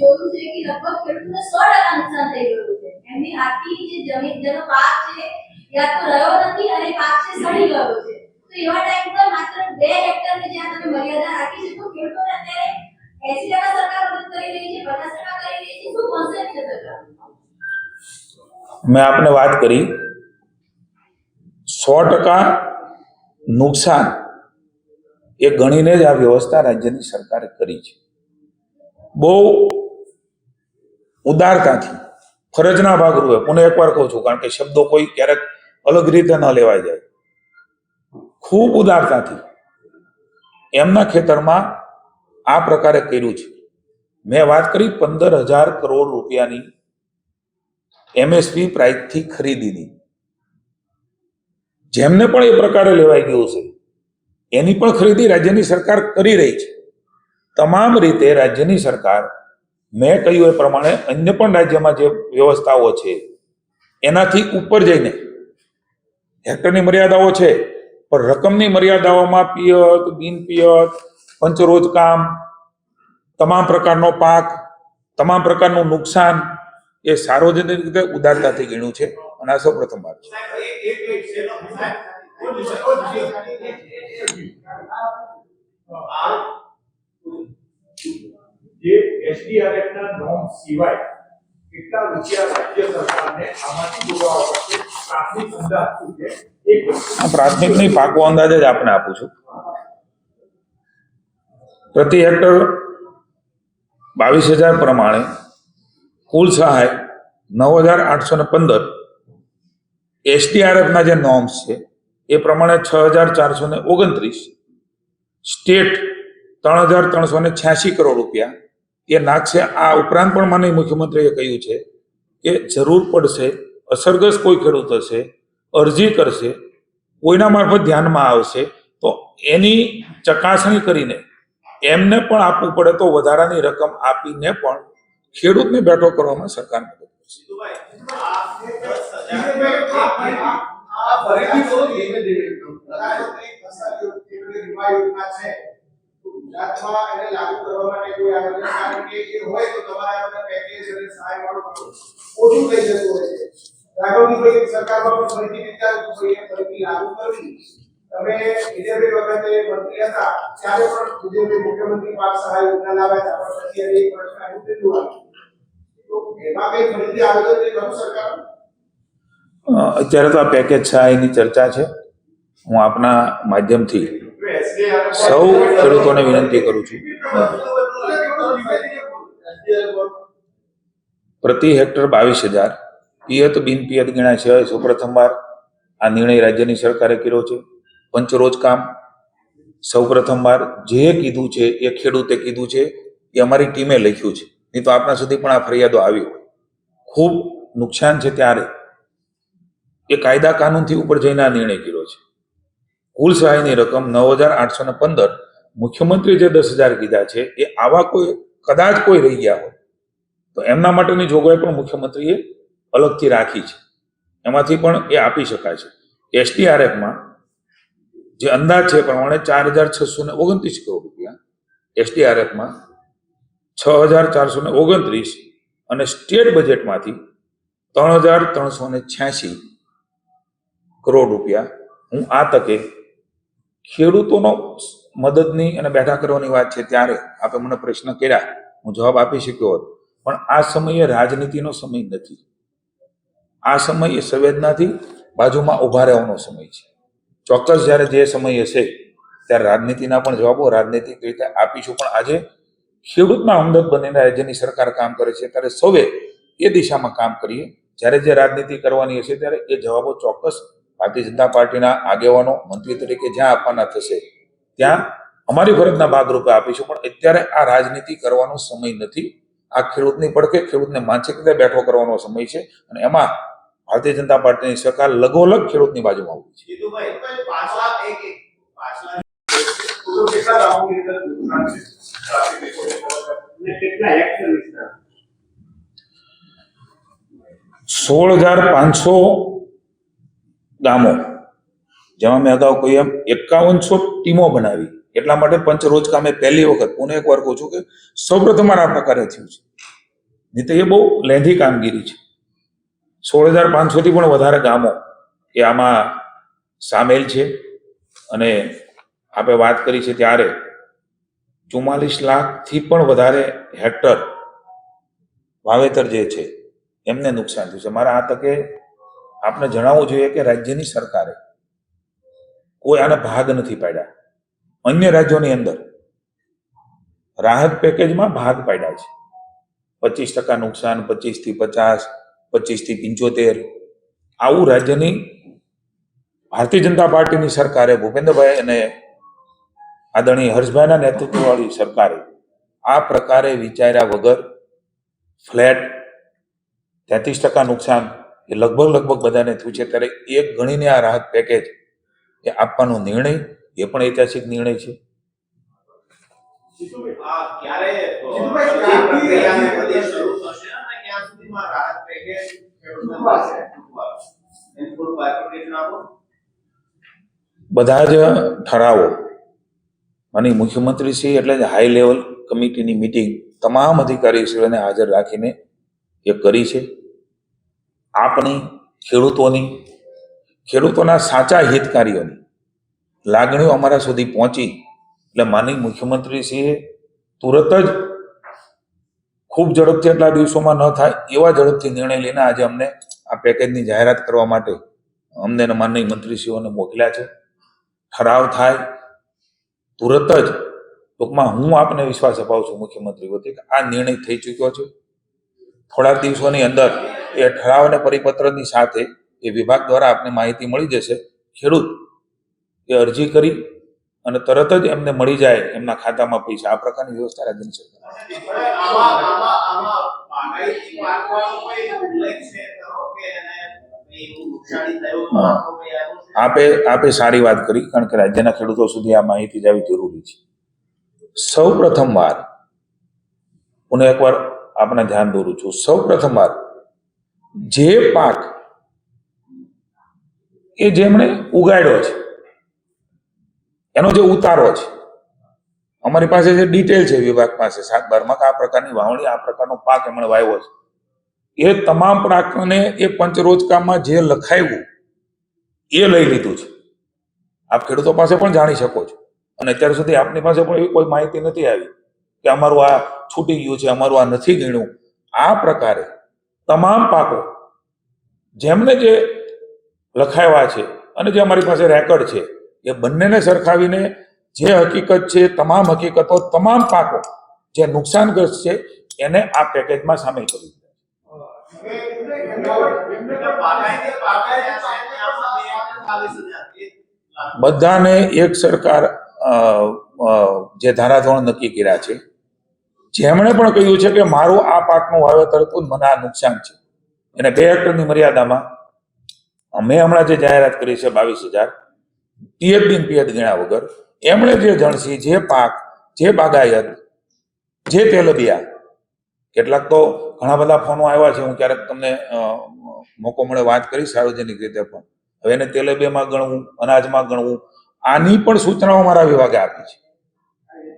જોયું છે કે લગભગ ખેડૂતોને સો ટકા નુકસાન થઈ ગયું છે. એમની આખી જે જમીન, જેનો પાક છે યા તો રહ્યો નથી અને પાક છે સડી ગયો છે. તો એવા ટાઈમ પર માત્ર બે હેક્ટરની જ્યાં તમે મર્યાદા રાખી શકો ખેડૂતોને અત્યારે એસી ટકા સરકાર મદદ કરી રહી છે, પચાસ ટકા કરી રહી છે. શું કોન્સેપ્ટ છે સરકાર? મેં આપને વાત કરી. સો ટકા નુકસાન એ ગણીને જ આ વ્યવસ્થા રાજ્યની સરકારે કરી છે. બહુ ઉદારતાથી. ફરજના ભાગરૂપે. પુનઃ એકવાર કહું છું, કારણ કે શબ્દો કોઈ ક્યારેક અલગ રીતે ન લેવાય જાય. ખૂબ ઉદારતાથી. એમના ખેતરમાં આ પ્રકારે કર્યું છે. મેં વાત કરી પંદર હજાર કરોડ રૂપિયાની એમએસપી પ્રાઇસથી ખરીદીની. જેમને પણ એ પ્રકારે લેવાઈ ગયું છે, એની પણ ખરીદી રાજ્યની સરકાર કરી રહી છે. તમામ રીતે રાજ્યની સરકાર મેં કહ્યું એ પ્રમાણે અન્ય પણ રાજ્યમાં જે વ્યવસ્થાઓ છે એનાથી ઉપર જઈને હેક્ટરની મર્યાદાઓ છે પણ રકમની મર્યાદાઓમાં પિયત બિન પિયત પંચરોજ કામ તમામ પ્રકારનો પાક તમામ પ્રકારનું નુકસાન એ સાર્વજનિક રીતે ઉદારતાથી ગણ્યું છે અને આ સૌ પ્રથમ વાત છે એસડીઆરએફ ના નોર્મ સિવાય કેટલા રૂપિયા રાજ્ય સરકારને આમાંથી ચૂકવવા પડશે પ્રાથમિક અંદાજ શું છે? વસ્તુ. આ પાકો અંદાજ જ આપને આપું છું. પ્રતિ હેક્ટર બાવીસ હજાર પ્રમાણે કુલ સહાય નવ હજાર આઠસો ને પંદર. એસડીઆરએફના જે નોર્મ્સ છે, એ પ્રમાણે છ હજાર ચારસો ને ઓગણત્રીસ. સ્ટેટ ત્રણ હજાર ત્રણસો ને છ્યાસી કરોડ રૂપિયા. એ નાખશે આ ઉપરાંત પણ મને મુખ્યમંત્રીએ કહ્યું છે કે જરૂર પડશે, અસરગ્રસ્ત કોઈ ખેડૂત હશે અરજી કરશે, કોઈના મારફત ધ્યાનમાં આવશે, તો એની ચકાસણી કરીને એમને પણ આપવું પડે તો વધારાની રકમ આપીને પણ ખેડૂતને બેઠો કરવામાં સરકાર મદદ કરશે આ ફરીથી બોલો ધીમે ધીમે ગુજરાતમાં એને લાગુ કરવા માટે કોઈ આગળ કારણ કે એ હોય તો તમારે આ પેકેજ અને સહાય વાળું ઓછું થઈ જતું હોય છે. રાઘવજીભાઈ સરકારમાં પણ ફરીથી વિચારવું જોઈએ ફરીથી લાગુ કરવી? તમે વિજયભાઈ વખતે મંત્રી હતા, ત્યારે પણ વિજયભાઈ મુખ્યમંત્રી પાક સહાય યોજના લાવ્યા હતા, પણ પછી એક વર્ષ એનું પેલું તો એમાં કઈ ફરીથી આયોજન તે કરું સરકાર? અત્યારે તો આ પેકેજ સહાયની ચર્ચા છે. હું આપના માધ્યમથી સૌ ખેડૂતોને વિનંતી કરું છું. પ્રતિ હેક્ટર બાવીસ હજાર. પિયત બિન પિયત ગણાય છે. સૌપ્રથમવાર આ નિર્ણય રાજ્યની સરકારે કર્યો છે. પંચરોજ કામ. સૌપ્રથમવાર જે કીધું છે, એ ખેડૂતે કીધું છે, એ અમારી ટીમે લખ્યું છે. નહીં તો આપણા સુધી પણ આ ફરિયાદો આવી હોય. ખૂબ નુકસાન છે ત્યારે. એ કાયદા કાનૂનથી ઉપર જઈને આ નિર્ણય કર્યો છે. કુલ સહાયની રકમ નવ હજાર આઠસો ને પંદર મુખ્યમંત્રી જે દસ હજાર કીધા છે, એ આવા કોઈ, કદાચ કોઈ રહી ગયા હોય, તો એમના માટેની જોગવાઈ પણ મુખ્યમંત્રીએ અલગથી રાખી છે. એમાંથી પણ એ આપી શકાય છે. એસટીઆરએફમાં જે અંદાજ છે પ્રમાણે ચાર હજાર છસો ને ઓગણત્રીસ કરોડ રૂપિયા એસટીઆરએફમાં છ હજાર ચારસો ને ઓગણત્રીસ અને સ્ટેટ બજેટમાંથી ત્રણ હજાર ત્રણસો ને છ્યાસી કરોડ રૂપિયા હું આ તકે ખેડૂતોનો મદદની અને બેઠા કરવાની વાત છે ત્યારે આપે મને પ્રશ્ન કર્યા. હું જવાબ આપી શક્યો હોત. પણ આ સમયે રાજનીતિનો સમય નથી. આ સમય સંવેદનાથી બાજુમાં ઊભા રહેવાનો સમય છે. ચોક્કસ જ્યારે જે સમય હશે, ત્યારે રાજનીતિના પણ જવાબો રાજનીતિક રીતે આપીશું. પણ આજે ખેડૂતના હમદર્દ બનીને રાજ્યની સરકાર કામ કરે છે, ત્યારે સૌએ એ દિશામાં કામ કરીએ. જ્યારે જે રાજનીતિ કરવાની હશે, ત્યારે એ જવાબો ચોક્કસ ભારતીય જનતા પાર્ટીના આગેવાનો મંત્રી તરીકે જ્યાં આપવાના થશે ત્યાં અમારી ફરજના ભાગરૂપે આપીશું. પણ અત્યારે આ રાજનીતિ કરવાનો સમય નથી. આ ખેડૂતની પડકે ખેડૂતને માનસિક રીતે બેઠો કરવાનો સમય છે અને એમાં ભારતીય જનતા પાર્ટીની સરકાર લગોલગ ખેડૂતની બાજુમાં આવી છે? સોળ હજાર પાંચસો ગામો. જેમાં મેં અગાઉ કોઈ એમ એકાવનસો ટીમો બનાવી. એટલા માટે પંચરોજ કામે પહેલી વખત. પુનઃ એક વાર કહું છું કે સૌપ્રથમ આ પ્રકારે થયું છે. નહીં તો એ બહુ લેંધી કામગીરી છે. સોળ હજાર પાંચસોથી પણ વધારે ગામો એ આમાં સામેલ છે. અને આપણે વાત કરી છે ત્યારે ચુમ્માલીસ લાખથી પણ વધારે હેક્ટર વાવેતર જે છે, એમને નુકસાન થયું છે. મારા આ તકે આપને જણાવવું જોઈએ કે રાજ્યની સરકારે કોઈ આને ભાગ નથી પાડ્યા. અન્ય રાજ્યોની અંદર રાહત પેકેજમાં ભાગ પાડ્યા છે. પચીસ ટકા નુકસાન પચીસથી પચાસ પચીસથી પંચોતેર. આવું રાજ્યની ભારતીય જનતા પાર્ટીની સરકારે, ભૂપેન્દ્રભાઈ અને આદરણીય હર્ષભાઈના નેતૃત્વવાળી સરકારે આ પ્રકારે વિચાર્યા વગર ફ્લેટ તેત્રીસ ટકા નુકસાન એ લગભગ લગભગ બધાને થયું છે. ત્યારે એક ગણીને આ રાહત પેકેજ એ આપવાનો નિર્ણય, એ પણ ઐતિહાસિક નિર્ણય છે. બધી જ ઠરાવો. અને મુખ્યમંત્રીશ્રી એટલે હાઈ લેવલ કમિટીની મિટિંગ તમામ અધિકારીશ્રીઓને હાજર રાખીને એ કરી છે. આપની, ખેડૂતોની, ખેડૂતોના સાચા હિતકારીઓની લાગણીઓ અમારા સુધી પહોંચી. એટલે માનનીય મુખ્યમંત્રીશ્રીએ તુરત જ ખૂબ ઝડપથી એટલા દિવસોમાં ન થાય એવા ઝડપથી નિર્ણય લઈને આજે અમને આ પેકેજની જાહેરાત કરવા માટે અમને માનનીય મંત્રીશ્રીઓને મોકલ્યા છે. ઠરાવ થાય. તુરત જ ટૂંકમાં હું આપને વિશ્વાસ અપાવું છું મુખ્યમંત્રી વતી કે આ નિર્ણય થઈ ચૂક્યો છે. થોડા દિવસોની અંદર એ ઠરાવ અને પરિપત્રની સાથે એ વિભાગ દ્વારા આપને માહિતી મળી જશે. ખેડૂત એ અરજી કરી અને તરત જ એમને મળી જાય એમના ખાતામાં પૈસા. આ પ્રકારની વ્યવસ્થા રાજ્યની સરકાર? આપે આપે સારી વાત કરી કારણ કે રાજ્યના ખેડૂતો સુધી આ માહિતી જવી જરૂરી છે. સૌ પ્રથમવાર હું એકવાર આપના ધ્યાન દોરું છું. સૌ પ્રથમવાર જે પાક એ જેમણે ઉગાડ્યો છે, એનો જે ઉતારો છે, અમારી પાસે જે ડિટેલ છે વિભાગ પાસે, સાત બારમાં આ પ્રકારની વાવણી, આ પ્રકારનો પાક એમણે વાવ્યો છે. એ તમામ પાકને એ પંચરોજકામાં જે લખાયું, એ લઈ લીધું છે. આપ ખેડૂતો પાસે પણ જાણી શકો છો. અને અત્યાર સુધી આપની પાસે પણ એવી કોઈ માહિતી નથી આવી કે અમારું આ છૂટી ગયું છે, અમારું આ નથી ગણ્યું. આ પ્રકારે તમામ પાકો જેમને જે લખાવ્યા છે અને જે અમારી પાસે રેકર્ડ છે, એ બંનેને સરખાવીને જે હકીકત છે, તમામ હકીકતો, તમામ પાકો જે નુકસાનગ્રસ્ત છે, એને આ પેકેજમાં સામેલ કરી. બધાને એક સરકાર જે ધારાધોરણ નક્કી કર્યા છે જેમણે પણ કહ્યું છે કે મારું આ પાકનું વાવેતર હતું મને આ નુકસાન છે. એને બે હેક્ટરની મર્યાદામાં અમે હમણાં જે જાહેરાત કરી છે બાવીસ હજાર પિયત બિન પિયત ગણ્યા વગર, એમણે જે જણસી, જે પાક, જે બાગાયત, જે તેલબિયા, કેટલાક તો ઘણા બધા ફોનો આવ્યા છે, હું ક્યારેક તમને મોકો મળે વાત કરી સાર્વજનિક રીતે પણ. હવે એને તેલબિયામાં ગણવું, અનાજમાં ગણવું, આની પણ સૂચનાઓ મારા વિભાગે આપી છે.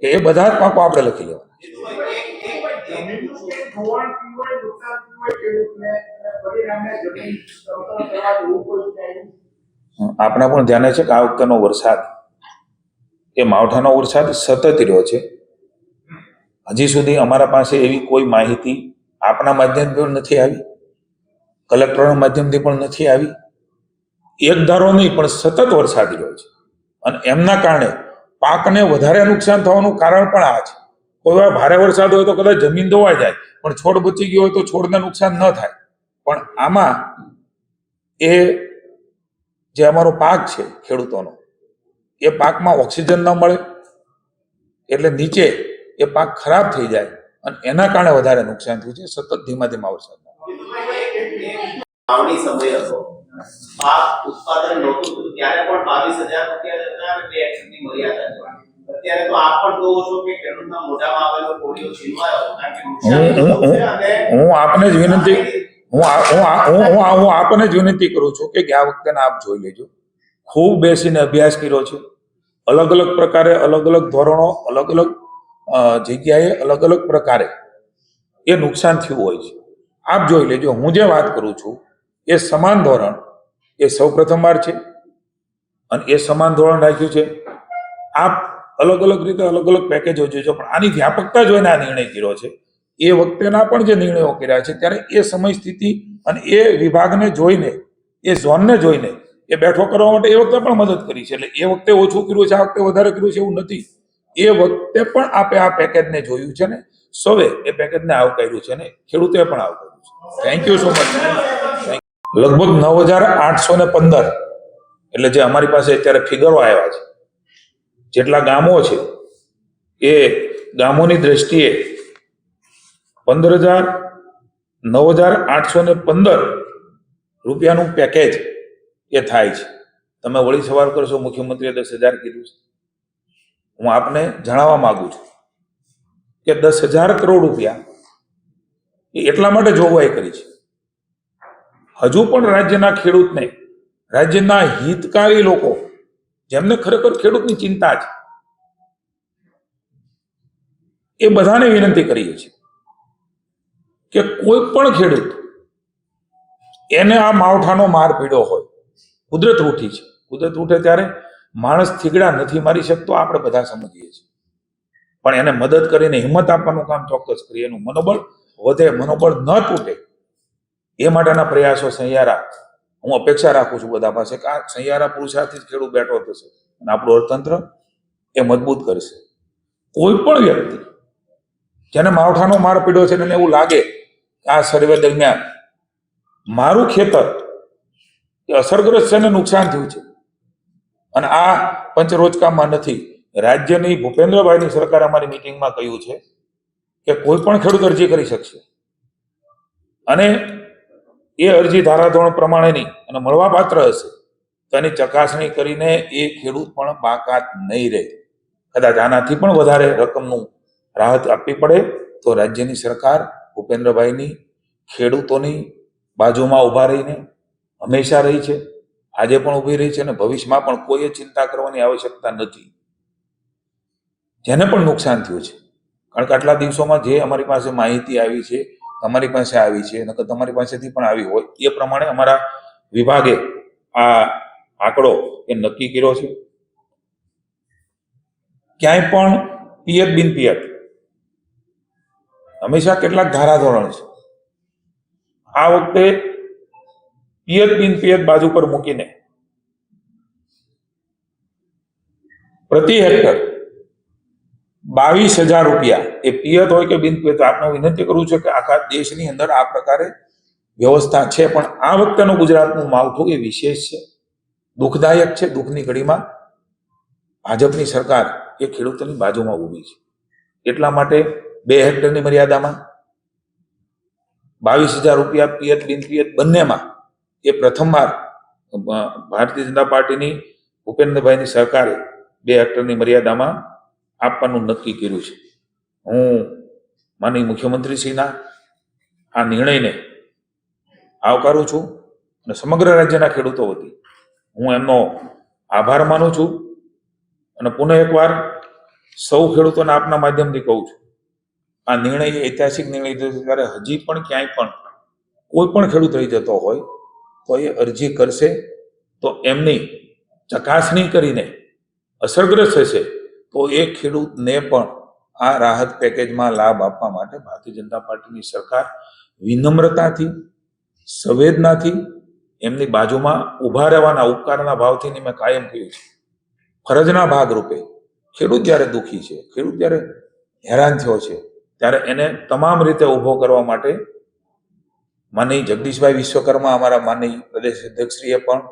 કે એ બધા જ પાકો આપણે લખી લેવા જીતુભાઈ, એક- એક. જમીનનું કે ધોવાણ થયું હોય, નુકસાન થયું હોય ખેડૂતને, પરિણામે જમીન સમતળ કરવા જેવું કોઈ આપણા પણ ધ્યાને છે કે આ વખતનો વરસાદ. એ માવઠાનો વરસાદ સતત રહ્યો છે. હજી સુધી અમારા પાસે એવી કોઈ માહિતી આપણા માધ્યમથી પણ નથી આવી. કલેક્ટરના માધ્યમથી પણ નથી આવી. એક ધારો નહીં પણ સતત વરસાદ રહ્યો છે. અને એમના કારણે પાકને વધારે નુકસાન થવાનું કારણ પણ આ છે. કોઈ ભારે વરસાદ હોય તો કદાચ જમીન ધોવાઈ જાય, પણ છોડ બચી ગયો હોય તો છોડને નુકસાન ન થાય. પણ આમાં એ જે અમારો પાક છે ખેડૂતોનો, એ પાકમાં ઓક્સિજન ન મળે, એટલે નીચે એ પાક ખરાબ થઈ જાય અને એના કારણે વધારે નુકસાન થયું છે, સતત ધીમા ધીમા વરસાદ ઉત્પાદન નહોતું ત્યારે પણ બાવીસ હજાર રૂપિયા મર્યાદા અત્યારે તો આપ પણ જોવો છો કે ખેડૂતના મોઢામાં આવેલો કોળિયો છીનવાયો કારણ કે હું- આપને જ વિનંતી હું હું હું હું હું આપને જ વિનંતી કરું છું કે ગયા વખતે આપ જોઈ લેજો. ખૂબ બેસીને અભ્યાસ કર્યો છે. અલગ અલગ પ્રકારે અલગ અલગ ધોરણો અલગ અલગ જગ્યાએ અલગ અલગ પ્રકારે એ નુકસાન થયું હોય છે. આપ જોઈ લેજો. હું જે વાત કરું છું એ સમાન ધોરણ એ સૌ પ્રથમવાર છે અને એ સમાન ધોરણ રાખ્યું છે. આપ અલગ અલગ રીતે અલગ અલગ પેકેજો જોજો પણ આની વ્યાપકતા જોઈને આ નિર્ણય કર્યો છે. એ વખતેના પણ જે નિર્ણયો કર્યા છે, ત્યારે એ સમય સ્થિતિ અને એ વિભાગને જોઈને, એ ઝોનને જોઈને એ બેઠો કરવા માટે એ વખતે પણ મદદ કરી છે. એટલે એ વખતે ઓછું કર્યું છે, આ વખતે વધારે કર્યું છે એવું નથી. એ વખતે પણ આપે આ પેકેજને જોયું છે ને, સૌએ એ પેકેજને આવકાર્યું છે ને ખેડૂતોએ પણ આવકાર્યું છે. થેન્ક યુ સો મચ લગભગ નવ હજાર આઠસો ને પંદર, એટલે જે અમારી પાસે અત્યારે ફિગરો આવ્યા છે જેટલા ગામો છે, એ ગામોની દ્રષ્ટિએ પંદર હજાર નવ હજાર આઠસો ને પંદર રૂપિયાનું પેકેજ એ થાય છે. તમે વળી સવાલ કરશો, મુખ્યમંત્રીએ દસ હજાર કીધું છે. હું આપને જણાવવા માગું છું કે દસ હજાર કરોડ રૂપિયા એ એટલા માટે જોગવાઈ કરી છે. હજુ પણ રાજ્યના ખેડૂતને, રાજ્યના હિતકારી લોકો જેમને ખરેખર ખેડૂતની ચિંતા છે, એ બધાને વિનંતી કરીએ છીએ કે કોઈ પણ ખેડૂત એને આ માવઠાનો માર પીડ્યો હોય, કુદરત રૂઠી છે. કુદરત ઉઠે ત્યારે માણસ થીગડા નથી મારી શકતો, આપણે બધા સમજીએ છીએ. પણ એને મદદ કરીને હિંમત આપવાનું કામ ચોક્કસ કરીએ, એનું મનોબળ વધે, મનોબળ ન તૂટે, એ માટેના પ્રયાસો સહિયારા હું અપેક્ષા રાખું છું બધા પાસે કે આ સૈયારા પુરુષાર્થી જ ખેડૂત બેઠો થશે અને આપણું અર્થતંત્ર એ મજબૂત કરશે. કોઈ પણ વ્યક્તિ, જેને માવઠાનો માર પીડ્યો છે અને એવું લાગે કે આ સર્વે દરમિયાન મારું ખેતર એ અસરગ્રસ્ત છે ને નુકસાન થયું છે અને આ પંચરોજકામાં નથી, રાજ્યની ભૂપેન્દ્રભાઈની સરકારે અમારી મિટિંગમાં કહ્યું છે કે કોઈ પણ ખેડૂત અરજી કરી શકશે. અને એ અરજી ધારાધોરણ પ્રમાણેની અને મળવાપાત્ર હશે, તો એની ચકાસણી કરીને એ ખેડૂત પણ બાકાત નહીં રહે. કદાચ આનાથી પણ વધારે રકમનું રાહત આપવી પડે, તો રાજ્યની સરકાર ભૂપેન્દ્રભાઈની ખેડૂતોની બાજુમાં ઊભા રહીને હંમેશા રહી છે, આજે પણ ઊભી રહી છે અને ભવિષ્યમાં પણ કોઈ ચિંતા કરવાની આવશ્યકતા નથી. જેને પણ નુકસાન થયું છે. કારણ કે આટલા દિવસોમાં જે અમારી પાસે માહિતી આવી છે તમારી પાસે આવી છે, નકર તમારી પાસેથી પણ આવી હોય, એ પ્રમાણે અમારા વિભાગે આ આંકડો એ નક્કી કર્યો છે. ક્યાંય પણ પિયત બિન પિયત, હંમેશા કેટલાક ધારાધોરણ છે. આ વખતે પિયત બિન પિયત બાજુ પર મૂકીને, પ્રતિ હેક્ટર બાવીસ હજાર રૂપિયા. એ પિયત હોય કે બિન પિયત આપને વિનંતી કરું છું કે આખા દેશની અંદર આ પ્રકારે વ્યવસ્થા છે. પણ આ વખતેનું ગુજરાતનું માવઠું એ વિશેષ છે. દુઃખદાયક છે. દુઃખની ઘડીમાં ભાજપની સરકાર એ ખેડૂતોની બાજુમાં ઊભી છે. એટલા માટે બે હેક્ટરની મર્યાદામાં બાવીસ હજાર રૂપિયા પિયત, બિન પિયત બંનેમાં એ પ્રથમવાર ભારતીય જનતા પાર્ટીની ભૂપેન્દ્રભાઈની સરકારે બે હેક્ટરની મર્યાદામાં આપવાનું નક્કી કર્યું છે. હું માનીય મુખ્યમંત્રીશ્રીના આ નિર્ણયને આવકારું છું અને સમગ્ર રાજ્યના ખેડૂતો વતી હું એમનો આભાર માનું છું અને પુનઃ એકવાર સૌ ખેડૂતોને આપના માધ્યમથી કહું છું, આ નિર્ણય ઐતિહાસિક નિર્ણય ત્યારે હજી પણ ક્યાંય પણ કોઈ પણ ખેડૂત રહી જતો હોય તો એ અરજી કરશે તો એમની ચકાસણી કરીને અસરગ્રસ્ત હશે તો એ ખેડૂતને પણ આ રાહત પેકેજમાં લાભ આપવા માટે ભારતીય જનતા પાર્ટીની સરકાર વિનમ્રતાથી, સંવેદનાથી એમની બાજુમાં ઊભા રહેવાના ઉપકારના ભાવથી મેં કાયમ કહ્યું છે. ફરજના ભાગરૂપે ખેડૂત જ્યારે દુઃખી છે, ખેડૂત જ્યારે હેરાન થયો છે, ત્યારે એને તમામ રીતે ઊભો કરવા માટે માનનીય જગદીશભાઈ વિશ્વકર્મા અમારા માનનીય પ્રદેશ અધ્યક્ષશ્રીએ પણ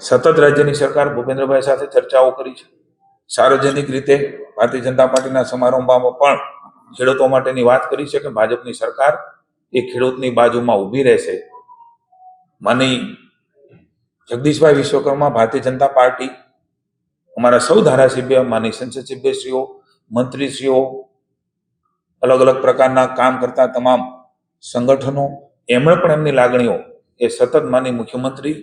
સતત રાજ્યની સરકાર ભૂપેન્દ્રભાઈ સાથે ચર્ચાઓ કરી છે. સાર્વજનિક રીતે ભારતીય જનતા પાર્ટીના સમારંભમાં પણ ખેડૂતો માટેની વાત કરી છે કે ભાજપની સરકાર એ ખેડૂતની બાજુમાં ઊભી રહેશે. માની જગદીશભાઈ વિશ્વકર્મા ભારતીય જનતા પાર્ટી, અમારા સૌ ધારાસભ્ય, માની સંસદ સભ્યશ્રીઓ મંત્રીશ્રીઓ, અલગ અલગ પ્રકારના કામ કરતા તમામ સંગઠનો, એમણે પણ એમની લાગણીઓ એ સતત માની મુખ્યમંત્રી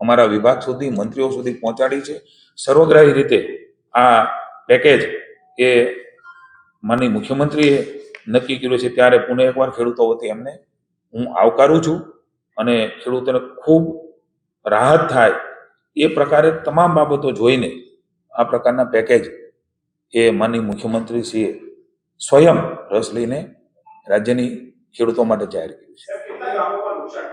અમારા વિભાગ સુધી, મંત્રીઓ સુધી પહોંચાડી છે. સર્વગ્રાહી રીતે આ પેકેજ એ માનની મુખ્યમંત્રીએ નક્કી કર્યું છે. ત્યારે પુનઃ એકવાર ખેડૂતો વતી એમને હું આવકારું છું અને ખેડૂતોને ખૂબ રાહત થાય એ પ્રકારે તમામ બાબતો જોઈને આ પ્રકારના પેકેજ એ માનની મુખ્યમંત્રીશ્રીએ સ્વયં રસ લઈને રાજ્યની ખેડૂતો માટે જાહેર કર્યું છે.